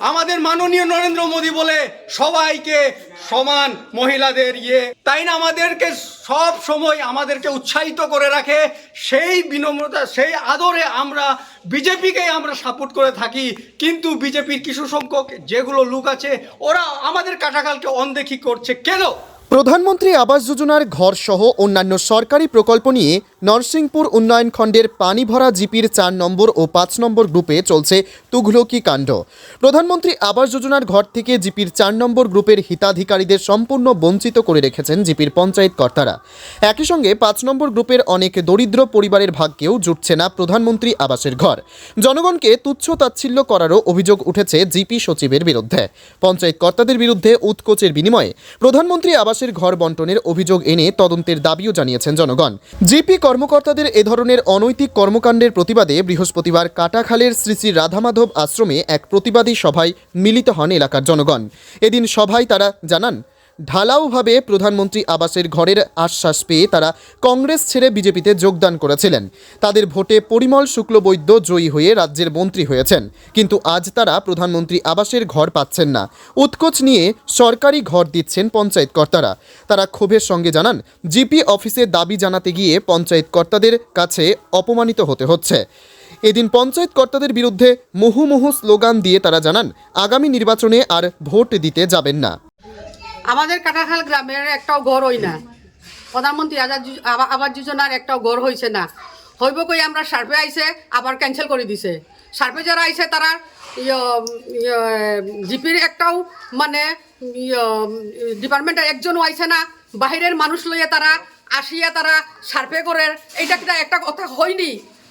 আমাদের মাননীয় নরেন্দ্র মোদী বলে সবাইকে সমান মহিলাদের ইয়ে। তাই না আমাদেরকে সব সময় আমাদেরকে উৎসাহিত করে রাখে, সেই বিনম্রতা, সেই আদরে আমরা বিজেপিকে আমরা সাপোর্ট করে থাকি। কিন্তু বিজেপির কিছু সংখ্যক যেগুলো লোক আছে, ওরা আমাদের কাটাকালকে অনदेखি করছে। কেন? প্রধানমন্ত্রী আবাস যোজনার ঘর সহ অন্যান্য সরকারি প্রকল্প নিয়ে নরসিংপুর উন্নয়ন খণ্ডের পানিভরা জিপির চার নম্বর ও পাঁচ নম্বর গ্রুপে চলছে তুঘলকি কাণ্ড। প্রধানমন্ত্রী আবাস যোজনার ঘর থেকে জিপির চার নম্বর গ্রুপের হিতাধিকারীদের সম্পূর্ণ বঞ্চিত করে রেখেছেন জিপির পঞ্চায়েত কর্তারা। একই সঙ্গে পাঁচ নম্বর গ্রুপের অনেক দরিদ্র পরিবারের ভাগ্যেও জুটছে না প্রধানমন্ত্রী আবাসের ঘর। জনগণকে তুচ্ছ তাচ্ছিল্য করারও অভিযোগ উঠেছে জিপি সচিবের বিরুদ্ধে। পঞ্চায়েত কর্তাদের বিরুদ্ধে উৎকোচের বিনিময়ে প্রধানমন্ত্রী আবাসের ঘর বন্টনের অভিযোগ এনে তদন্তের দাবিও জানিয়েছেন জনগণ। জিপি কর্মকর্তাদের এ ধরনের অনৈতিক কর্মকাণ্ডের প্রতিবাদে বৃহস্পতিবার কাটাখালের শ্রী শ্রী রাধামাধব আশ্রমে এক প্রতিবাদী সভায় মিলিত হন এলাকার জনগণ। এদিন সভায় তারা জানান ঢালাওভাবে প্রধানমন্ত্রী আবাসের ঘরের আশ্বাস পেয়ে তারা কংগ্রেস ছেড়ে বিজেপিতে যোগদান করেছিলেন। তাদের ভোটে পরিমল শুক্লবৈদ্য জয়ী হয়ে রাজ্যের মন্ত্রী হয়েছেন। কিন্তু আজ তারা প্রধানমন্ত্রী আবাসের ঘর পাচ্ছেন না। উৎকোচ নিয়ে সরকারি ঘর দিচ্ছেন পঞ্চায়েত কর্তারা। তারা ক্ষোভের সঙ্গে জানান, জিপি অফিসে দাবি জানাতে গিয়ে পঞ্চায়েত কর্তাদের কাছে অপমানিত হতে হচ্ছে। এদিন পঞ্চায়েত কর্তাদের বিরুদ্ধে মুহুমুহু স্লোগান দিয়ে তারা জানান, আগামী নির্বাচনে আর ভোট দিতে যাবেন না। আমাদের কাটাখাল গ্রামের একটাও ঘর হই না। প্রধানমন্ত্রী আবাস যোজনার একটাও ঘর হয়েছে না। হইব কই আমরা সার্ভে আইছে, আবার ক্যান্সেল করে দিছে। সার্ভে যারা আইছে তারা জিপির একটাও মানে ডিপার্টমেন্টের একজনও আইছে না। বাহিরের মানুষ লইয়া তারা আসিয়া তারা সার্ভে করে। এইটা কিটা একটা কথা হয়নি?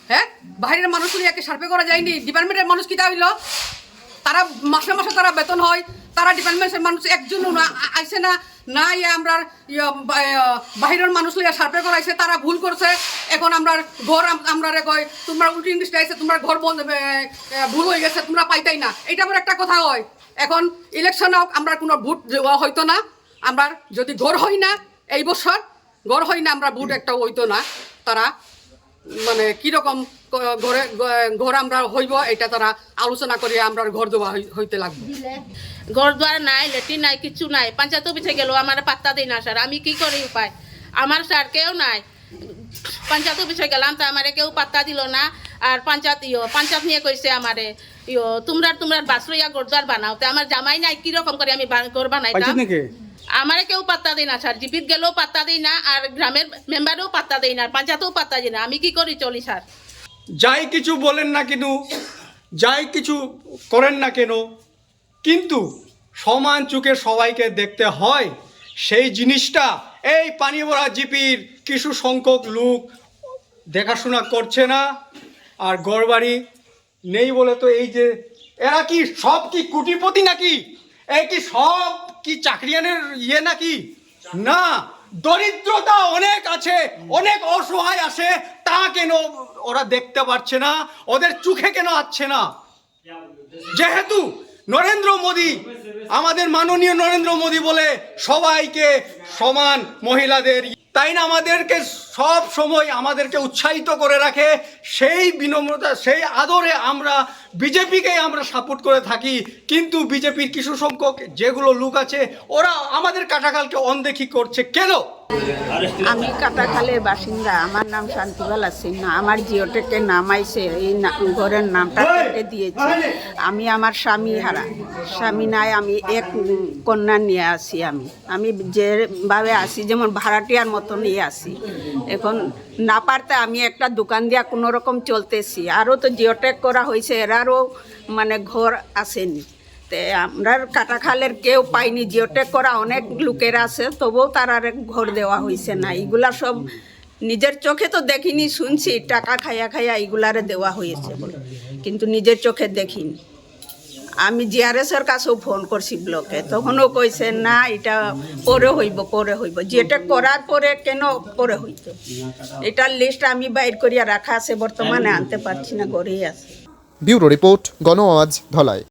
হ্যাঁ? বাহিরের মানুষ লইয়া কি সার্ভে করা যায়নি? ডিপার্টমেন্টের মানুষ কিটা হইল? তারা মাসে মাসে তারা বেতন হয়, তারা ডিপার্টমেন্টের মানুষ একজনও না আ- আইছে না না ইয়ে আমরা বাহিরের মানুষ লইয়া সার্ভে করাইছে, তারা ভুল করছে। এখন আমরা ঘর আম- আমরা কয়, তোমরা উল্টি ইংলিশটা আইছে, তোমরা ঘর বন্ধ ভুল হয়ে গেছে, তোমরা পাইতাই না। এটা আবার একটা কথা হয়। এখন ইলেকশন হোক আমরা কোনো ভোট দেওয়া হইতো না। আমরা যদি ঘর হই না, এই বছর, ঘর হই না, আমরা ভোট একটা হইতো না, তারা মানে কীরকম ক- ঘরে ঘর আমরা হইব এটা তারা আলোচনা করে আমরা ঘর দেওয়া হইতে লাগবে। ঘর দুয়ার নাই লেট্রিন নাই কিছু নাই। পঞ্চায়েত অফিসে গেল আমার পাত্তা দেয় না স্যার। আমি কি করি উপায়? আমার স্যার কেউ নাই। পঞ্চায়েত অফিসে গেলাম তা আমারে কেউ পাত্তা দিল না আর পঞ্চায়েত ইয়ো পঞ্চায়েত নিয়ে কইছে আমারে ইয়ো তোমরা তোমরা বাসরইয়া ঘর দুয়ার বানাও। তা আমার জামাই নাই কীরকম করে আমি ঘর বানাইতাম। আমারে কেউ পাত্তা দেয় না, স্যার। জিপিত গেলেও পাত্তা দেয় না, আর গ্রামের মেম্বারেও পাত্তা দেয় না পঞ্চায়েতেও পাত্তা দেয় না। আমি কি করি? চলি, স্যার। যাই কিছু বলেন না কিন্তু যাই কিছু করেন না কেন, কিন্তু সমান চোখে সবাইকে দেখতে হয় সেই জিনিসটা। এই পানি ভরা জিপির কিছু সংখ্যক লোক দেখাশোনা করছে না, আর গড়বাড়ি নেই বলে তো এই যে, এরা কি সব কি কুটিপতি নাকি? এই কি সব কি চাকরিয়ানের ইয়ে নাকি? না, দরিদ্রতা অনেক আছে, অনেক অসহায় আছে, তা কেন ওরা দেখতে পারছে না? ওদের চোখে কেন আসছে না? যেহেতু নরেন্দ্র মোদী, আমাদের মাননীয় নরেন্দ্র মোদী বলে সবাইকে সমান মহিলাদের, তাই না আমাদেরকে সব সময় আমাদেরকে উৎসাহিত করে রাখে। সেই বিনম্রতা সেই আদরে আমরা বিজেপিকে আমরা সাপোর্ট করে থাকি। কিন্তু বিজেপির কিছু সংখ্যক যেগুলো লোক আছে ওরা আমাদের কাটাকালকে অনदेखি করছে। কেন? আমি কাটাখালের বাসিন্দা। আমার নাম শান্তিবালা সিনহা আমার জিওটেকে নাম আইছে এই ঘরের নামটা কেটে দিয়েছি। আমি আমার স্বামী হারা। স্বামী নাই আমি এক কন্যা নিয়ে আসি আমি। আমি যেভাবে আসি যেমন ভাড়াটিয়ার মতো নিয়ে আসি। এখন না পারতে আমি একটা দোকান দিয়া কোনো রকম চলতেছি। আরও তো জিওটেক করা হয়েছে এরারও মানে ঘর আসেনি। তে আমরা কাটাখালের কেউ পাইনি জিওটেক করা অনেক লোকের আছে, তবুও তার আর ঘর দেওয়া হয়েছে না। এগুলা সব নিজের চোখে তো দেখিনি, শুনছি, টাকা খাইয়া খাইয়া এগুলারে দেওয়া হয়েছে বলে। কিন্তু নিজের চোখে দেখিনি। আমি জিআরএসের কাছেও ফোন করছি ব্লকে। তখনও কইছে, না, এটা পরে হইব পরে হইব। যেটা করার পরে কেন পরে হইতো? এটার লিস্ট আমি বাইর করিয়া রাখা আছে, বর্তমানে আনতে পারছি না, ঘরেই আছে। ব্যুরো রিপোর্ট গণ আওয়াজ ধলাই।